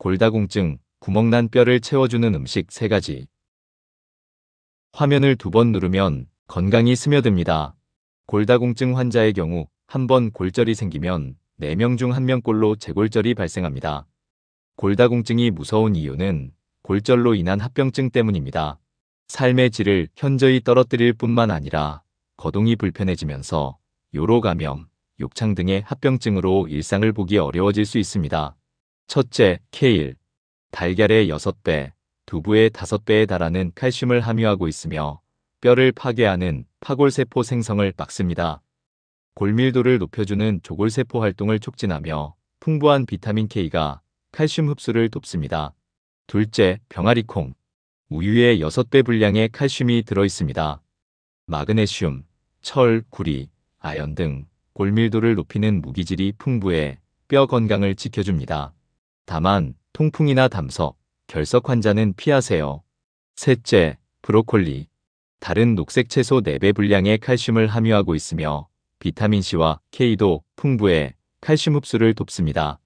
골다공증, 구멍난 뼈를 채워주는 음식 3가지. 화면을 두 번 누르면 건강이 스며듭니다. 골다공증 환자의 경우 한 번 골절이 생기면 4명 중 1명꼴로 재골절이 발생합니다. 골다공증이 무서운 이유는 골절로 인한 합병증 때문입니다. 삶의 질을 현저히 떨어뜨릴 뿐만 아니라 거동이 불편해지면서 요로 감염, 욕창 등의 합병증으로 일상을 보기 어려워질 수 있습니다. 첫째, 케일. 달걀의 6배, 두부의 5배에 달하는 칼슘을 함유하고 있으며 뼈를 파괴하는 파골세포 생성을 막습니다. 골밀도를 높여주는 조골세포 활동을 촉진하며 풍부한 비타민 K가 칼슘 흡수를 돕습니다. 둘째, 병아리콩. 우유에 6배 분량의 칼슘이 들어있습니다. 마그네슘, 철, 구리, 아연 등 골밀도를 높이는 무기질이 풍부해 뼈 건강을 지켜줍니다. 다만 통풍이나 담석, 결석 환자는 피하세요. 셋째, 브로콜리. 다른 녹색 채소 4배 분량의 칼슘을 함유하고 있으며 비타민C와 K도 풍부해 칼슘 흡수를 돕습니다.